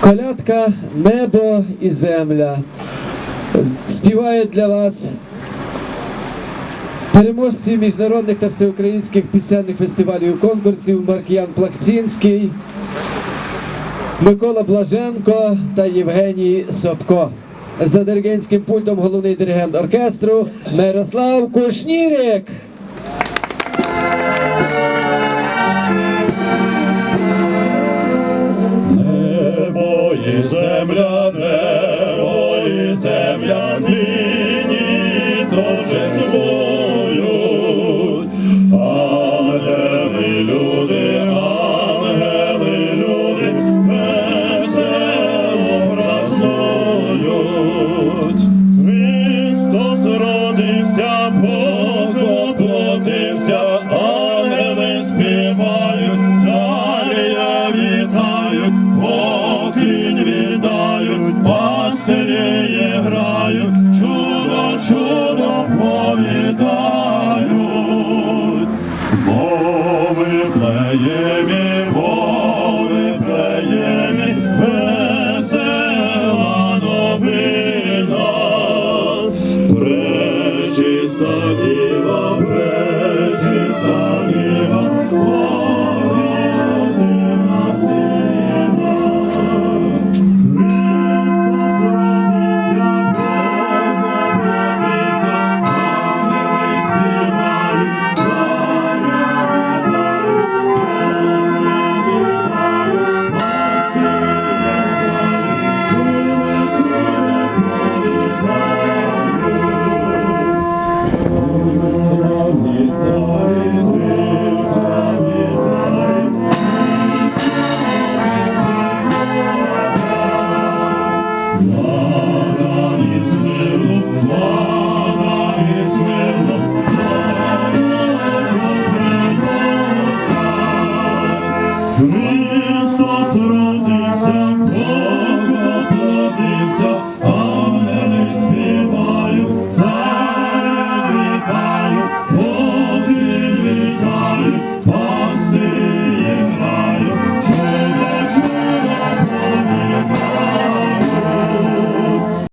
Колядка Небо і земля. Співають для вас переможці міжнародних та всеукраїнських пісенних фестивалів і конкурсів Маркіян Плахтінський, Микола Блаженко та Євгеній Собко. За диригентським пультом головний диригент оркестру Мирослав Кушнірик. Земля, небо і земля пастирі граю, чудо, чудо повідають. Бо Вифлеємі Mm -hmm.